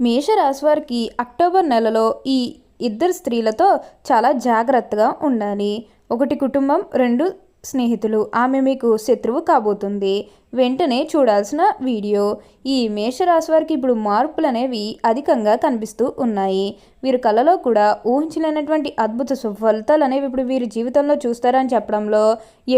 మేషరాశి వారికి అక్టోబర్ నెలలో ఈ ఇద్దరు స్త్రీలతో చాలా జాగ్రత్తగా ఉండాలి. ఒకటి కుటుంబం రెండు స్నేహితులు. ఆమె మీకు శత్రువు కాబోతుంది. వెంటనే చూడాల్సిన వీడియో. ఈ మేషరాశి వారికి ఇప్పుడు మార్పులు అనేవి అధికంగా కనిపిస్తూ ఉన్నాయి. వీరు కళలో కూడా ఊహించలేనటువంటి అద్భుత ఫలితాలు అనేవి ఇప్పుడు వీరి జీవితంలో చూస్తారని చెప్పడంలో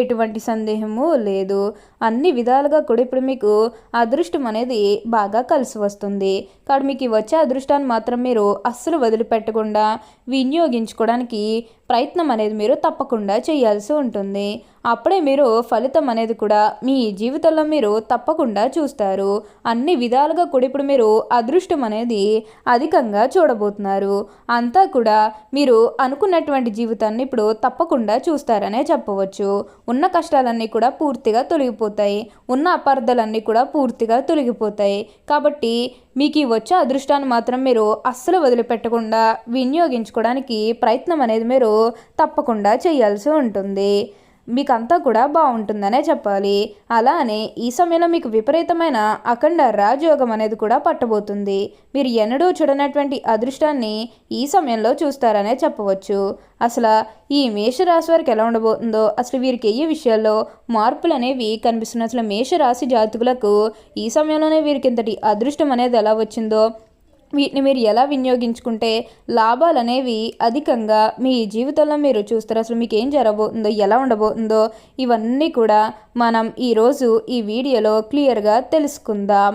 ఎటువంటి సందేహము లేదు. అన్ని విధాలుగా కూడా ఇప్పుడు మీకు అదృష్టం అనేది బాగా కలిసి వస్తుంది. కాబట్టి మీకు వచ్చే అదృష్టాన్ని మాత్రం మీరు అస్సలు వదిలిపెట్టకుండా వినియోగించుకోవడానికి ప్రయత్నం అనేది మీరు తప్పకుండా చేయాల్సి ఉంటుంది. అప్పుడే మీరు ఫలితం అనేది కూడా మీ జీవితంలో మీరు తప్పకుండా చూస్తారు. అన్ని విధాలుగా కూడా ఇప్పుడు మీరు అదృష్టం అనేది అధికంగా చూడబోతున్నారు. అంతా కూడా మీరు అనుకున్నటువంటి జీవితాన్ని ఇప్పుడు తప్పకుండా చూస్తారనే చెప్పవచ్చు. ఉన్న కష్టాలన్నీ కూడా పూర్తిగా తొలగిపోతాయి. ఉన్న అపార్థాలన్నీ కూడా పూర్తిగా తొలగిపోతాయి. కాబట్టి మీకు ఈ వచ్చే అదృష్టాన్ని మాత్రం మీరు అస్సలు వదిలిపెట్టకుండా వినియోగించుకోవడానికి ప్రయత్నం అనేది మీరు తప్పకుండా చేయాల్సి ఉంటుంది. మీకు అంతా కూడా బాగుంటుందనే చెప్పాలి. అలానే ఈ సమయంలో మీకు విపరీతమైన అఖండ రాజయోగం అనేది కూడా పట్టబోతుంది. మీరు ఎన్నడూ చూడనటువంటి అదృష్టాన్ని ఈ సమయంలో చూస్తారనే చెప్పవచ్చు. అసలు ఈ మేషరాశి వారికి ఎలా ఉండబోతుందో అసలు వీరికి ఏ విషయాల్లో మార్పులు అనేవి కనిపిస్తున్నాయి? అసలు మేషరాశి జాతకులకు ఈ సమయంలోనే వీరికి ఇంతటి అదృష్టం అనేది ఎలా వచ్చిందో వీటిని మీరు ఎలా వినియోగించుకుంటే లాభాలు అనేవి అధికంగా మీ జీవితంలో మీరు చూస్తారు. అసలు మీకు ఏం జరగబోతుందో ఎలా ఉండబోతుందో ఇవన్నీ కూడా మనం ఈరోజు ఈ వీడియోలో క్లియర్గా తెలుసుకుందాం.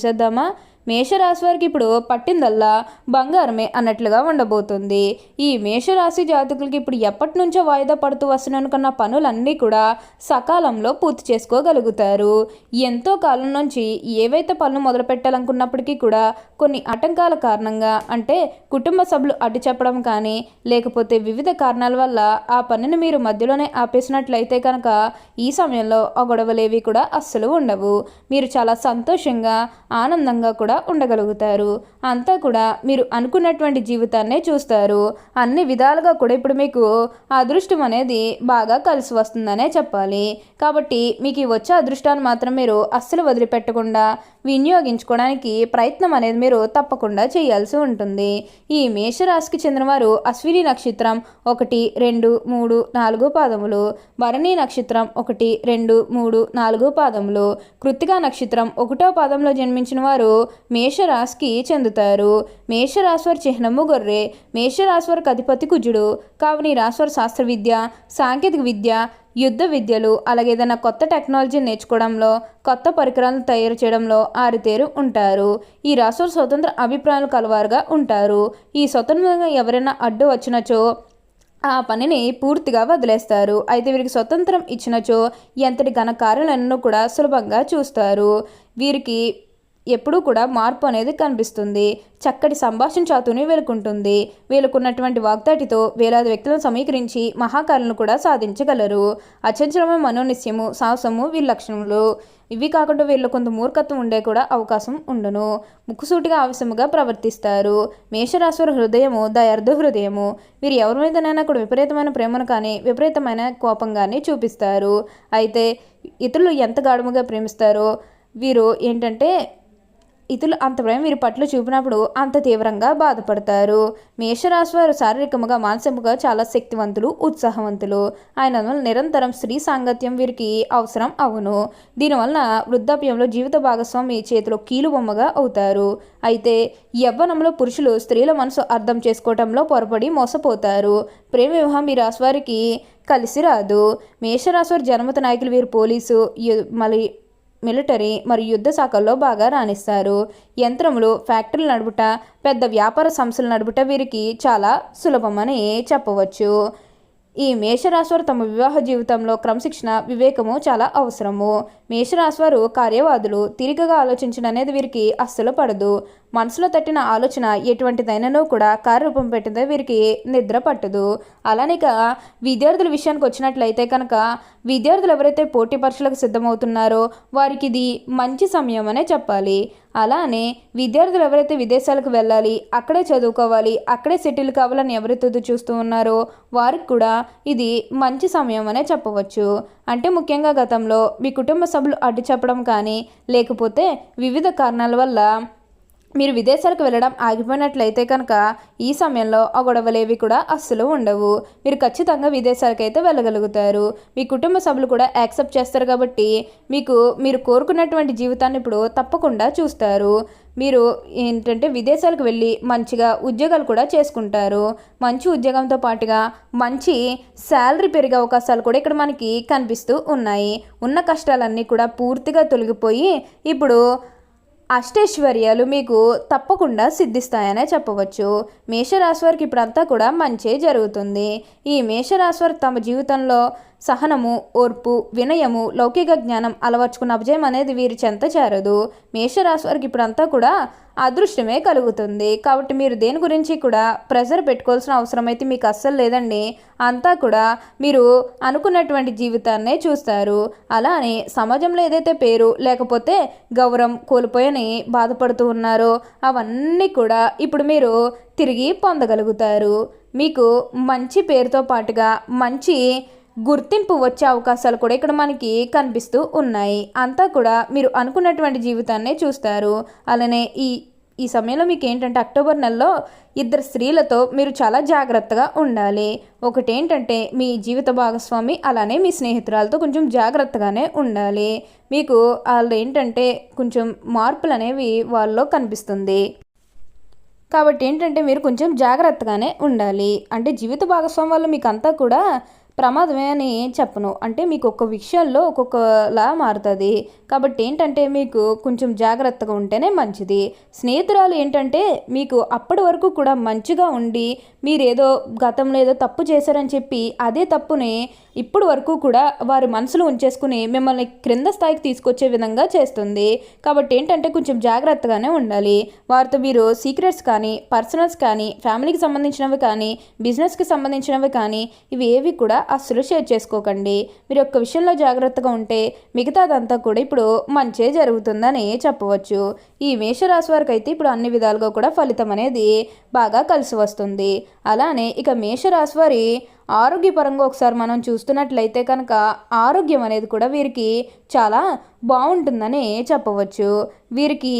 చూసేద్దామా? మేషరాశి వారికి ఇప్పుడు పట్టిందల్లా బంగారమే అన్నట్లుగా ఉండబోతుంది. ఈ మేషరాశి జాతకులకి ఇప్పుడు ఎప్పటి నుంచో వాయిదా పడుతూ వస్తున్ననుకున్న పనులన్నీ కూడా సకాలంలో పూర్తి చేసుకోగలుగుతారు. ఎంతో కాలం నుంచి ఏవైతే పనులు మొదలు పెట్టాలనుకున్నప్పటికీ కూడా కొన్ని ఆటంకాల కారణంగా అంటే కుటుంబ సభ్యులు అడ్డు చెప్పడం కానీ లేకపోతే వివిధ కారణాల వల్ల ఆ పనిని మీరు మధ్యలోనే ఆపేసినట్లయితే కనుక ఈ సమయంలో ఆ గొడవలేవి కూడా అస్సలు ఉండవు. మీరు చాలా సంతోషంగా ఆనందంగా కూడా ఉండగలుగుతారు. అంతా కూడా మీరు అనుకున్నటువంటి జీవితాన్నే చూస్తారు. అన్ని విధాలుగా కూడా ఇప్పుడు మీకు అదృష్టం అనేది బాగా కలిసి వస్తుందనే చెప్పాలి. కాబట్టి మీకు వచ్చే అదృష్టాన్ని మాత్రం మీరు అస్సలు వదిలిపెట్టకుండా వినియోగించుకోవడానికి ప్రయత్నం అనేది మీరు తప్పకుండా చేయాల్సి ఉంటుంది. ఈ మేషరాశికి చెందినవారు అశ్విని నక్షత్రం ఒకటి రెండు మూడు నాలుగు పాదములు. భరణి నక్షత్రం ఒకటి రెండు మూడు నాలుగు పాదములు. కృత్తికా నక్షత్రం ఒకటో పాదంలో జన్మించిన వారు మేషరాశికి చెందుతారు. మేషరాశి వారి చిహ్నము గొర్రె. మేషరాశి అధిపతి కుజుడు. కావున ఈ రాశి శాస్త్ర విద్య సాంకేతిక విద్య యుద్ధ విద్యలు అలాగే ఏదైనా కొత్త టెక్నాలజీ నేర్చుకోవడంలో కొత్త పరికరాలను తయారు చేయడంలో ఆరితేరు ఉంటారు. ఈ రాష్ట్ర స్వతంత్ర అభిప్రాయాలు కలవారుగా ఉంటారు. ఈ స్వతంత్రంగా ఎవరైనా అడ్డు వచ్చినచో ఆ పనిని పూర్తిగా వదిలేస్తారు. అయితే వీరికి స్వతంత్రం ఇచ్చినచో ఎంతటి ఘన కార్యాలన్నీ కూడా సులభంగా చూస్తారు. వీరికి ఎప్పుడూ కూడా మార్పు అనేది కనిపిస్తుంది. చక్కటి సంభాషణ చాతుని వీళ్ళకుంటుంది వీళ్ళకున్నటువంటి వాగ్దాటితో వేలాది వ్యక్తులను సమీకరించి మహాకారులను కూడా సాధించగలరు. అచంచలమైన మనోనిశ్యము సాహసము వీళ్ళ లక్షణములు. ఇవి కాకుండా వీళ్ళు కొంత మూర్ఖత్వం ఉండే కూడా అవకాశం ఉండను. ముక్కుసూటిగా ఆవశ్యముగా ప్రవర్తిస్తారు. మేషరాశ్వర హృదయము దయార్థ హృదయము. వీరు ఎవరి మీదనైనా కూడా విపరీతమైన ప్రేమను కానీ విపరీతమైన కోపం కానీ చూపిస్తారు. అయితే ఇతరులు ఎంత గాఢముగా ప్రేమిస్తారో వీరు ఏంటంటే ఇతరులు అంత ప్రేమ వీరి పట్ల చూపినప్పుడు అంత తీవ్రంగా బాధపడతారు. మేషరాశి వారు శారీరకముగా మానసికంగా చాలా శక్తివంతులు ఉత్సాహవంతులు. ఆయన నిరంతరం స్త్రీ సాంగత్యం వీరికి అవసరం అవును. దీనివల్ల వృద్ధాప్యంలో జీవిత భాగస్వామి చేతిలో కీలుబొమ్మగా అవుతారు. అయితే యవ్వనంలో పురుషులు స్త్రీల మనసు అర్థం చేసుకోవటంలో పొరపడి మోసపోతారు. ప్రేమ వివాహం ఈ రాశివారికి కలిసి రాదు. మేషరాశి వారి జన్మత నాయకులు వీరు పోలీసు మళ్ళీ మిలిటరీ మరియు యుద్ధ శాఖల్లో బాగా రాణిస్తారు. యంత్రములు ఫ్యాక్టరీలు నడుపుట పెద్ద వ్యాపార సంస్థలు నడుపుట వీరికి చాలా సులభమని చెప్పవచ్చు. ఈ మేషరాశివారు తమ వివాహ జీవితంలో క్రమశిక్షణ వివేకము చాలా అవసరము. మేషరాశివారు కార్యవాదులు తిరిగగా ఆలోచించడం అనేది వీరికి అస్సలు పడదు. మనసులో తట్టిన ఆలోచన ఎటువంటిదైనానో కూడా కార్యరూపం పెట్టిందే వీరికి నిద్ర పట్టదు. అలానే కా విద్యార్థుల విషయానికి వచ్చినట్లయితే కనుక విద్యార్థులు ఎవరైతే పోటీ పరీక్షలకు సిద్ధమవుతున్నారో వారికి ఇది మంచి సమయం అనే చెప్పాలి. అలానే విద్యార్థులు ఎవరైతే విదేశాలకు వెళ్ళాలి అక్కడే చదువుకోవాలి అక్కడే సెటిల్ కావాలని ఎవరైతే చూస్తూ ఉన్నారో వారికి కూడా ఇది మంచి సమయం అనే చెప్పవచ్చు. అంటే ముఖ్యంగా గతంలో మీ కుటుంబ సభ్యులు అడ్డు చెప్పడం కానీ లేకపోతే వివిధ కారణాల వల్ల మీరు విదేశాలకు వెళ్ళడం ఆగిపోయినట్లయితే కనుక ఈ సమయంలో ఆ గొడవలేవి కూడా అస్సలు ఉండవు. మీరు ఖచ్చితంగా విదేశాలకు అయితే వెళ్ళగలుగుతారు. మీ కుటుంబ సభ్యులు కూడా యాక్సెప్ట్ చేస్తారు కాబట్టి మీకు మీరు కోరుకున్నటువంటి జీవితాన్ని ఇప్పుడు తప్పకుండా చూస్తారు. మీరు ఏంటంటే విదేశాలకు వెళ్ళి మంచిగా ఉద్యోగాలు కూడా చేసుకుంటారు. మంచి ఉద్యోగంతో పాటుగా మంచి శాలరీ పెరిగే అవకాశాలు కూడా ఇక్కడ మనకి కనిపిస్తూ ఉన్నాయి. ఉన్న కష్టాలన్నీ కూడా పూర్తిగా తొలగిపోయి ఇప్పుడు అష్టైశ్వర్యాలు మీకు తప్పకుండా సిద్ధిస్తాయనే చెప్పవచ్చు. మేషరాశి వారికి ఇప్పుడంతా కూడా మంచే జరుగుతుంది. ఈ మేషరాశి వారు తమ జీవితంలో సహనము ఓర్పు వినయము లౌకిక జ్ఞానం అలవర్చుకున్న అభజయం అనేది వీరి చెంత చేరదు. మేషరాశి వారికి ఇప్పుడంతా కూడా అదృష్టమే కలుగుతుంది. కాబట్టి మీరు దేని గురించి కూడా ప్రెజర్ పెట్టుకోవాల్సిన అవసరం అయితే మీకు అస్సలు లేదండి. అంతా కూడా మీరు అనుకున్నటువంటి జీవితాన్నే చూస్తారు. అలానే సమాజంలో ఏదైతే పేరు లేకపోతే గౌరవం కోల్పోయని బాధపడుతూ ఉన్నారో అవన్నీ కూడా ఇప్పుడు మీరు తిరిగి పొందగలుగుతారు. మీకు మంచి పేరుతో పాటుగా మంచి గుర్తింపు వచ్చే అవకాశాలు కూడా ఇక్కడ మనకి కనిపిస్తూ ఉన్నాయి. అంతా కూడా మీరు అనుకున్నటువంటి జీవితాన్నే చూస్తారు. అలానే ఈ ఈ సమయంలో మీకు ఏంటంటే అక్టోబర్ నెలలో ఇద్దరు స్త్రీలతో మీరు చాలా జాగ్రత్తగా ఉండాలి. ఒకటి ఏంటంటే మీ జీవిత భాగస్వామి అలానే మీ స్నేహితురాలతో కొంచెం జాగ్రత్తగానే ఉండాలి. మీకు వాళ్ళు ఏంటంటే కొంచెం మార్పులు అనేవి వాళ్ళలో కనిపిస్తుంది. కాబట్టి ఏంటంటే మీరు కొంచెం జాగ్రత్తగానే ఉండాలి. అంటే జీవిత భాగస్వామి వల్ల మీకు అంతా కూడా ప్రమాదమే అని చెప్పను. అంటే మీకు ఒక్క విషయంలో ఒక్కొక్కలా మారుతుంది. కాబట్టి ఏంటంటే మీకు కొంచెం జాగ్రత్తగా ఉంటేనే మంచిది. స్నేహితురాలు ఏంటంటే మీకు అప్పటి వరకు కూడా మంచిగా ఉండి మీరేదో గతంలో ఏదో తప్పు చేశారని చెప్పి అదే తప్పుని ఇప్పుడు వరకు కూడా వారి మనసులో ఉంచేసుకుని మిమ్మల్ని క్రింద స్థాయికి తీసుకొచ్చే విధంగా చేస్తుంది. కాబట్టి ఏంటంటే కొంచెం జాగ్రత్తగానే ఉండాలి. వారితో మీరు సీక్రెట్స్ కానీ పర్సనల్స్ కానీ ఫ్యామిలీకి సంబంధించినవి కానీ బిజినెస్కి సంబంధించినవి కానీ ఇవి ఏవి కూడా అస్సలు షేర్ చేసుకోకండి. మీరు ఒక్క విషయంలో జాగ్రత్తగా ఉంటే మిగతాదంతా కూడా ఇప్పుడు మంచే జరుగుతుందని చెప్పవచ్చు. ఈ మేషరాశి వారికి అయితే ఇప్పుడు అన్ని విధాలుగా కూడా ఫలితం అనేది బాగా కలిసి వస్తుంది. అలానే ఇక మేషరాశి వారి ఆరోగ్యపరంగా ఒకసారి మనం చూస్తున్నట్లయితే కనుక ఆరోగ్యం అనేది కూడా వీరికి చాలా బాగుంటుందని చెప్పవచ్చు. వీరికి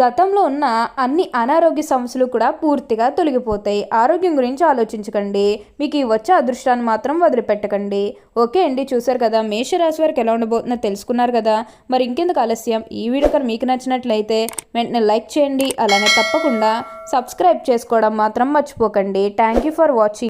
గతంలో ఉన్న అన్ని అనారోగ్య సమస్యలు కూడా పూర్తిగా తొలగిపోతాయి. ఆరోగ్యం గురించి ఆలోచించకండి. మీకు ఈ వచ్చే అదృష్టాన్ని మాత్రం వదిలిపెట్టకండి. ఓకే అండి చూసారు కదా మేషరాశి వారికి ఎలా ఉండబోతుందో తెలుసుకున్నారు కదా. మరి ఇంకెందుకు ఆలస్యం? ఈ వీడియో కనుక మీకు నచ్చినట్లయితే వెంటనే లైక్ చేయండి. అలానే తప్పకుండా సబ్స్క్రైబ్ చేసుకోవడం మాత్రం మర్చిపోకండి. Thank you for watching